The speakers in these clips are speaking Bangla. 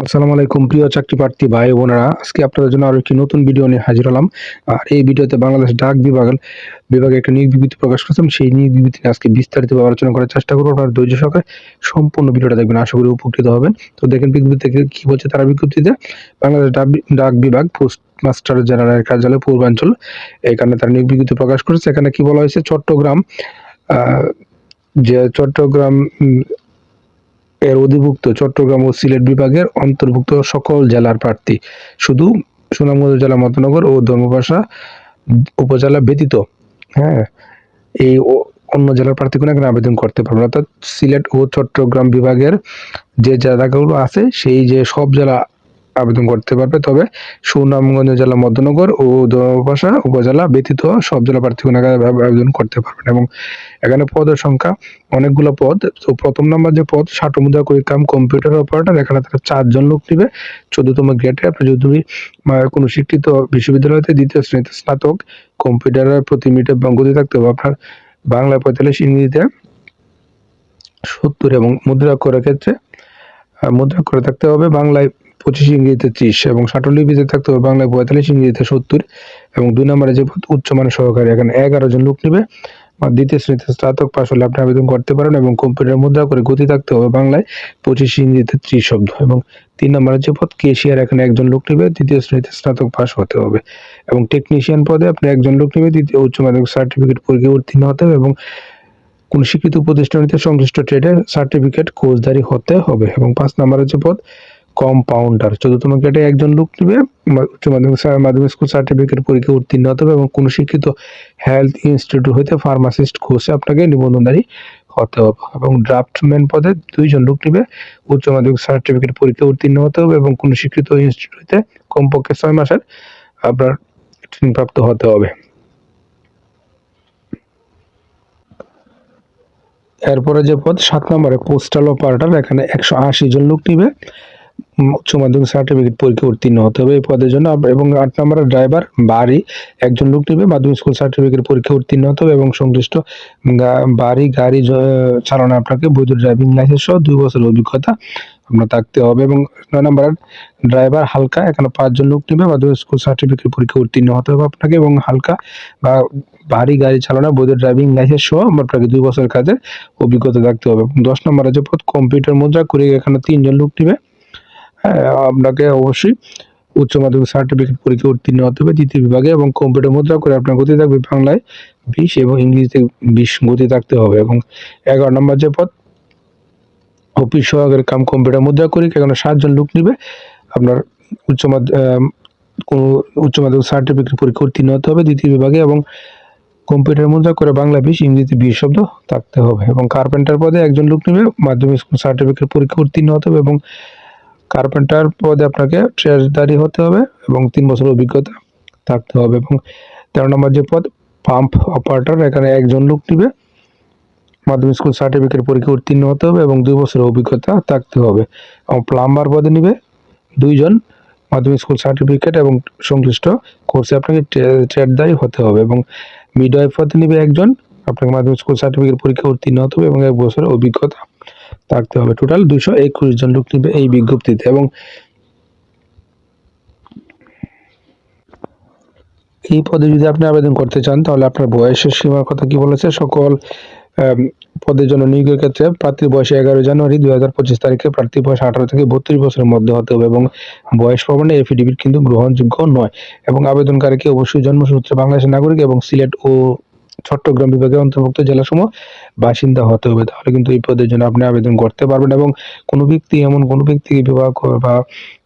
আসসালামু আলাইকুম, প্রিয় চাকরি প্রার্থী ভাই বোনেরা। আজকে আপনাদের জন্য আরও একটি নতুন ভিডিও নিয়ে হাজির হলাম। আর এই ভিডিওতে বাংলাদেশ ডাক বিভাগ বিভাগে একটা নিয়োগ বিবৃতি প্রকাশ করেছেন। সেই নিয়োগ বিবৃতি আজকে বিস্তারিতভাবে আলোচনা করার চেষ্টা করব। আপনার ধৈর্য সহকারে সম্পূর্ণ ভিডিওটা দেখবেন। আশা করি উপকৃত হবেন। তো দেখেন থেকে কি বলছে তারা বিজ্ঞপ্তিতে, বাংলাদেশ ডাক ডাক বিভাগ পোস্ট মাস্টার জেনারেল কার্যালয়, পূর্বাঞ্চল এখানে তারা নিয়োগ বিজ্ঞপ্তি প্রকাশ করেছে। এখানে কি বলা হয়েছে? চট্টগ্রাম যে চট্টগ্রাম এর অধিভুক্ত চট্টগ্রাম ও সিলেট বিভাগের অন্তর্ভুক্ত সকল জেলার প্রার্থী। শুধু সুনামগঞ্জ জেলা মতনগর ও ধর্মপাশা উপজেলা ব্যতীত হ্যাঁ এই অন্য জেলার প্রার্থীগুলো এখানে আবেদন করতে পারবেন অর্থাৎ সিলেট ও চট্টগ্রাম বিভাগের যে জায়গাগুলো আছে, সেই যে সব জেলা আবেদন করতে পারবে। তবে সুনামগঞ্জ জেলা মধ্যনগর ও ধর্মপাশা উপজেলা ব্যতীত সব জেলা প্রার্থীগুলো আবেদন করতে পারবেন এবং এখানে পদের সংখ্যা অনেকগুলো পদ। তো প্রথম নাম্বার যে পদ ষাট মুদ্রা কাম কম্পিউটার অপারেটর, এখানে তারা চারজন লোক নিবে। চোদ্দতম গ্রেডে আপনি যদি কোনো শিক্ষিত বিশ্ববিদ্যালয়তে দ্বিতীয় শ্রেণীতে স্নাতক কম্পিউটারের প্রতি মিটার গতি থাকতে হবে, আপনার বাংলায় পঁয়তাল্লিশ ইংরেজিতে সত্তর এবং মুদ্রা করার ক্ষেত্রে মুদ্রা করে থাকতে হবে। বাংলায় পঁচিশ ইংরেজিতে ত্রিশ এবং ষাটলিপিতে থাকতে হবে, বাংলায় পঁয়তাল্লিশ, ইংরেজিতে সত্তর এবং দুই নম্বরে যে উচ্চমানের সহকারী, এখানে এগারো জন লোক নিবে। দ্বিতীয় শ্রেণীতে স্নাতক পাশ হলে আপনি আবেদন করতে পারেন এবং কম্পিউটার মুদ্রা করে গতি থাকতে হবে বাংলায় পঁচিশ ইংরেজিতে ত্রিশ শব্দ এবং তিন নম্বরের যে পদ, কেশিয়ার, এখানে একজন লোক নেবে, দ্বিতীয় শ্রেণীতে স্নাতক পাশ হতে হবে এবং টেকনিশিয়ান পদে আপনি একজন লোক নেবে, দ্বিতীয় উচ্চ মাধ্যমিক সার্টিফিকেট পরীক্ষায় উত্তীর্ণ হতে হবে এবং কোন স্বীকৃত প্রতিষ্ঠানিতে সংশ্লিষ্ট ট্রেডের সার্টিফিকেট কোর্সধারী হতে হবে এবং পাঁচ নম্বরের যে পদ কম্পাউন্ডার চতুর্থম গ্রেডে একজন লোক নেবে উচ্চ মাধ্যমিক মাধ্যমিক স্কুল সার্টিফিকেট পরীক্ষা উত্তীর্ণ হতে হবে এবং কোনো শিক্ষিত হেলথ ইনস্টিটিউট হইতে ফার্মাসিস্ট কোর্সে আপনাকে নিবন্ধনধারী হতে হবে। এবং ড্রাফটম্যান পদে দুইজন লোক নেবে, উচ্চ মাধ্যমিক সার্টিফিকেট পরীক্ষায় উত্তীর্ণ হতে হবে এবং কোন শিক্ষিত ইনস্টিটিউট হইতে কমপক্ষে ছয় মাসের আপনার ট্রেনিং প্রাপ্ত হতে হবে। এরপরে যে পদ, সাত নম্বরে পোস্টাল অপারেটর এখানে একশো আশি জন লোক নিবে। উচ্চ মাধ্যমিক সার্টিফিকেট পরীক্ষা উত্তীর্ণ হতে হবে এই পদের জন্য। এবং আট নম্বরে ড্রাইভার বাড়ি। একজন লোক নিবে, মাধ্যমিক স্কুল সার্টিফিকেট পরীক্ষা উত্তীর্ণ হতে হবে এবং সংশ্লিষ্ট বাড়ি, গাড়ি চালানো আপনাকে বৈধ ড্রাইভিং লাইসেন্স সহ দুই বছরের অভিজ্ঞতা আপনার থাকতে হবে। এবং নয় নম্বরের ড্রাইভার হালকা, এখানে পাঁচজন লোক নিবে, মাধ্যমিক স্কুল সার্টিফিকেট পরীক্ষা উত্তীর্ণ হতে হবে আপনাকে এবং হালকা বা ভারী গাড়ি চালানো বৈধ ড্রাইভিং লাইসেন্স সহ আপনাকে দুই বছরের কাজের অভিজ্ঞতা থাকতে হবে। দশ নম্বরে পদ কম্পিউটার মুদ্রা। করে এখানে তিনজন লোক নিবে। হ্যাঁ আপনাকে অবশ্যই উচ্চ মাধ্যমিক সার্টিফিকেট পরীক্ষা উত্তীর্ণ হতে হবে দ্বিতীয় বিভাগে এবং কম্পিউটার মুদ্রা করে আপনার গতি থাকবে বাংলায় বিশ এবং ইংরেজিতে বিশ গতি থাকতে হবে এবং এগারো নম্বর যে পদ অফিস সহকারী কাম কম্পিউটার মুদ্রা করি এখানে সাতজন লোক নিবে। আপনার উচ্চ কোনো উচ্চ মাধ্যমিক সার্টিফিকেট পরীক্ষা উত্তীর্ণ হতে হবে দ্বিতীয় বিভাগে এবং কম্পিউটার মুদ্রা করে বাংলা বিশ, ইংরেজিতে বিশ শব্দ থাকতে হবে এবং কার্পেন্টার পদে একজন লোক নেবে। মাধ্যমিক স্কুল সার্টিফিকেট পরীক্ষা উত্তীর্ণ হতে হবে এবং কার্পেন্টার পদে আপনাকে ট্রেজারি হতে হবে এবং তিন বছর অভিজ্ঞতা থাকতে হবে এবং তেরো নম্বর যে পদ পাম্প অপারেটর এখানে একজন লোক নিবে। মাধ্যমিক স্কুল সার্টিফিকেট পরীক্ষা উত্তীর্ণ হতে হবে এবং দুই বছরের অভিজ্ঞতা থাকতে হবে। এবং প্লাম্বার পদে নিবে দুইজন মাধ্যমিক স্কুল সার্টিফিকেট এবং সংশ্লিষ্ট কোর্সে আপনাকে ট্রেডদারি হতে হবে এবং মিডওয়াইফ পদে নিবে একজন। আপনাকে মাধ্যমিক স্কুল সার্টিফিকেট পরীক্ষা উত্তীর্ণ হতে হবে এবং এক বছরের অভিজ্ঞতা থাকতে হবে। টোটাল দুশো একুশ জন লোক নিবে এই বিজ্ঞপ্তিতে এবং এই পদে যদি আপনি আবেদন করতে চান, তাহলে আপনার বয়সের সীমার কথা কি বলেছে? সকল পদের জন্য নিয়োগের ক্ষেত্রে প্রার্থীর বয়স এগারো জানুয়ারি দুই হাজার পঁচিশ তারিখে প্রার্থীর বয়স আঠারো থেকে বত্রিশ বছরের মধ্যে হতে হবে এবং বয়স প্রমাণে এফিডেভিট কিন্তু গ্রহণযোগ্য নয় এবং আবেদনকারীকে অবশ্যই জন্মসূত্রে বাংলাদেশের নাগরিক এবং সিলেট ও চট্টগ্রাম বিভাগের অন্তর্ভুক্ত জেলাসমূহ বাসিন্দা হতে হবে। তাহলে কিন্তু এই পদের জন্য আপনি আবেদন করতে পারবেন এবং কোনো ব্যক্তি, এমন কোনো ব্যক্তিকে বিবাহ বা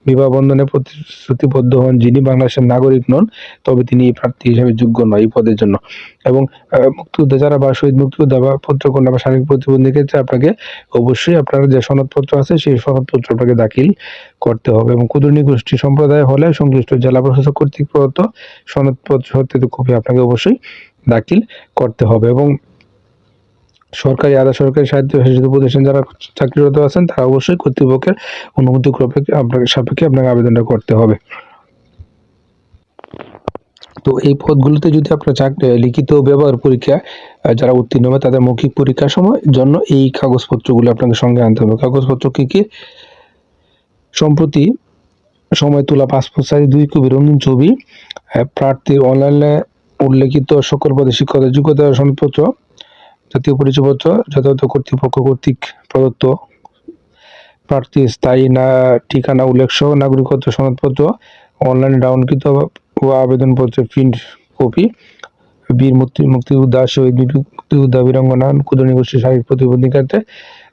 বিবাহ বন্ধনে প্রতিশ্রুতিবদ্ধ হন যিনি বাংলাদেশের নাগরিক নন, তবে তিনি এই প্রার্থী হিসেবে যোগ্য নয় এই পদের জন্য। এবং মুক্তিযোদ্ধা যারা বা শহীদ মুক্তিযোদ্ধা বা পুত্রকন্যা বা শারীরিক প্রতিবন্ধী ক্ষেত্রে আপনাকে অবশ্যই আপনার যে সনদপত্র আছে, সেই সনদপত্র আপনাকে দাখিল করতে হবে এবং ক্ষুদ্র গোষ্ঠী সম্প্রদায় হলে সংশ্লিষ্ট জেলা প্রশাসক কর্তৃক প্রদত্ত সনদপত্র সত্যায়িত কপি আপনাকে অবশ্যই দাখিল করতে হবে এবং সরকারি, আধা সরকারি সাহিত্য শাসিত প্রতিষ্ঠান যারা চাকরিরত আছেন, তারা অবশ্যই কর্তৃপক্ষের অনুমতি আপনাকে, সাপেক্ষে আপনাকে আবেদনটা করতে হবে। তো এই পদগুলোতে যদি আপনার চাকরি, লিখিত ব্যবহার পরীক্ষা যারা উত্তীর্ণ হবে, তাদের মৌখিক পরীক্ষার সময় জন্য এই কাগজপত্রগুলো আপনাকে সঙ্গে আনতে হবে। কাগজপত্র কী কী? সম্প্রতি সময় তোলা পাসপোর্ট সাইজ, দুই কপি, রঙিন ছবি প্রার্থীর অনলাইনে উল্লেখিত সকল পদে শিক্ষকদের যোগ্যতা সনদপত্র, জাতীয় পরিচয়পত্র যথাযথ কর্তৃপক্ষ কর্তৃক প্রদত্ত প্রার্থীর স্থায়ী না, ঠিকানা উল্লেখ সহ নাগরিকত্ব সনদপত্র, অনলাইনে ডাউনকৃত ও আবেদনপত্রের প্রিন্ট কপি, বীর মুক্তি মুক্তি মুক্তিযোদ্ধা, শহীদ বীর মুক্তিযোদ্ধা বীরাঙ্গনা ক্ষুদ্র গোষ্ঠী শারীরিক প্রতিবন্ধীকাতে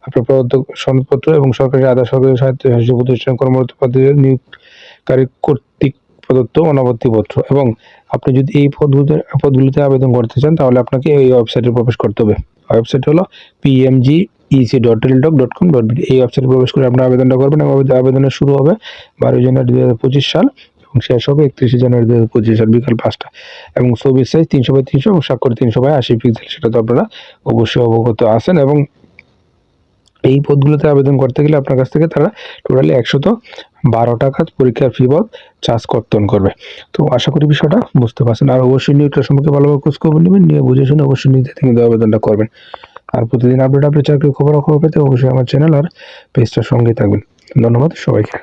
আপনার প্রদত্ত সনদপত্র এবং সরকারি আধা সরকারি সাহিত্য প্রতিষ্ঠান কর্মরত প্রার্থীদের নিয়োগকারী কর্তৃক প্রদত্ত অনাপত্তিপত্র এবং আপনি যদি এই পদগুলোতে, পদগুলিতে আবেদন করতে চান, তাহলে আপনাকে এই ওয়েবসাইটে প্রবেশ করতে হবে। ওয়েবসাইট হলো PMG EC dot Teletalk dot com dot এই ওয়েবসাইটে প্রবেশ করে আপনার আবেদনটা করবেন এবং আবেদন- আবেদনের শুরু হবে বারোই জানুয়ারি দু হাজার পঁচিশ সাল এবং শেষ হবে একত্রিশে জানুয়ারি দু হাজার পঁচিশ সাল বিকাল পাঁচটা। এবং ছবির সাইজ তিনশো বাই তিনশো এবং স্বাক্ষর তিনশো বাই আশি পিক্সেল সেটা তো আপনারা অবশ্যই অবগত আছেন এবং এই পদগুলোতে আবেদন করতে গেলে আপনার কাছ থেকে তারা টোটালি একশত বারো টাকা পরীক্ষার ফি বল চার্জ কর্তন করবে। তো আশা করি বিষয়টা বুঝতে পারছেন। আর অবশ্যই নিয়োগটা সম্পর্কে ভালোভাবে খোঁজ খবর নেবেন, নিয়ে বুঝে শুনে অবশ্যই নিজে কিন্তু আবেদনটা করবেন। আর প্রতিদিন আপডেট আপডেট চাকরির খবর খবর পেতে অবশ্যই আমার চ্যানেল আর পেজটার সঙ্গে থাকবেন। ধন্যবাদ সবাইকে।